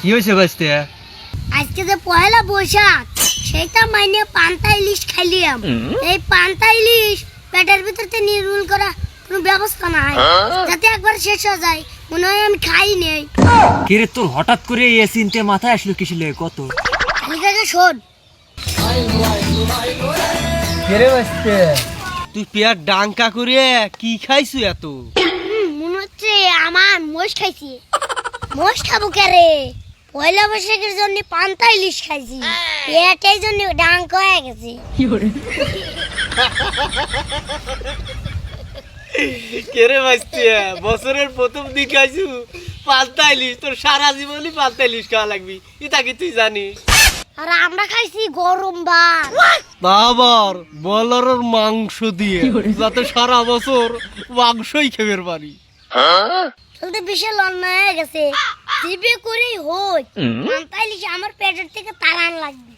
কি হয়েছে বাঁচতে আজকে যে পয়লা বৈশাখ সেটা মাইনে পান্তা ইলিশ খাইলিয়াম। এই পান্তা ইলিশ পেটের ভিতরতে নির্মূল করা কোনো ব্যবস্থা নাই। যাতে একবার শেষ হয়ে যায় মনে হয় আমি খাই নেই। কিরে তোর হঠাৎ করে এ চিনতে মাথায় আসলো কিছু লে কত? খালি শোন। কেরে বাঁচতে তুই পেয়ার ডাঙ্কা করে কি খাইছু এত হুম, মনে হচ্ছে আমার মোষ খাইছি। মোষ খাব কে রে পয়লা বৈশাখের জন্য পান্তা ইলিশ খাইছি। এটাই জন্য ডাঙ্ক হয়ে গেছে। কেরে বছরের প্রথম দিন খাইছু? পাল্টা ইলিশ তোর সারা জীবনই পাল্টা ইলিশ খাওয়া লাগবি। এটা কি তুই জানিস? আর আমরা খাইছি গরম ভাত। বাবার বলারের মাংস দিয়ে যাতে সারা বছর মাংসই খেবের পারি। তো বিশাল অন্যায় হয়ে গেছে। দিবে করেই হই তাইলে আমার পেটের থেকে তাড়ান লাগবে।